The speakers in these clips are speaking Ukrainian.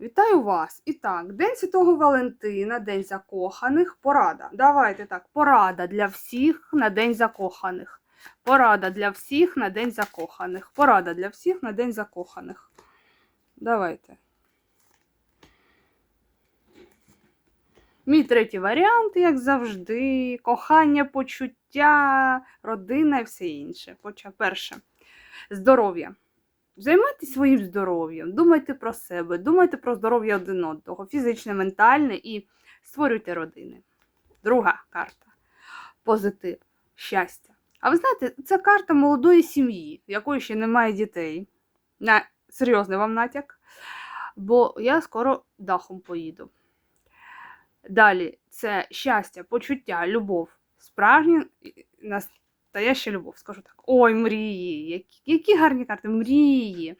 Вітаю вас! І так, День Святого Валентина, День закоханих, порада. Давайте так, порада для всіх на День закоханих. Порада для всіх на День закоханих. Порада для всіх на День закоханих. Давайте. Мій третій варіант, як завжди, кохання, почуття, родина і все інше. Перше. Здоров'я. Займайтесь своїм здоров'ям, думайте про себе, думайте про здоров'я один одного, фізичне, ментальне і створюйте родини. Друга карта позитив, щастя. А ви знаєте, це карта молодої сім'ї, якої ще немає дітей. На серйозний вам натяк, бо я скоро дахом поїду. Далі це щастя, почуття, любов, справжня і настояща любов, скажу так. Ой, мрії, які, які гарні карти, мрії.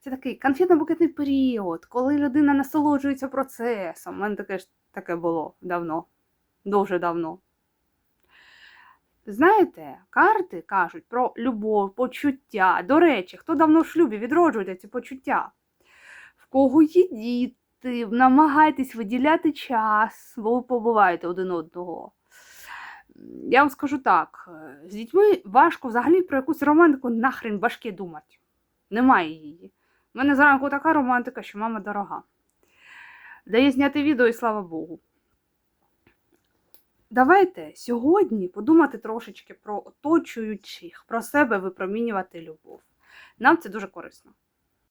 Це такий конфетно-букетний період, коли людина насолоджується процесом. У мене таке таке було давно, дуже давно. Знаєте, карти кажуть про любов, почуття. До речі, хто давно в шлюбі відроджуєте ці почуття? В кого є діти, намагайтесь виділяти час, бо ви побуваєте один одного. Я вам скажу так: з дітьми важко взагалі про якусь романтику нахрен башки думати. Немає її. У мене зранку така романтика, що мама дорога. Дає зняти відео і слава Богу. Давайте сьогодні подумати трошечки про оточуючих, про себе випромінювати любов. Нам це дуже корисно.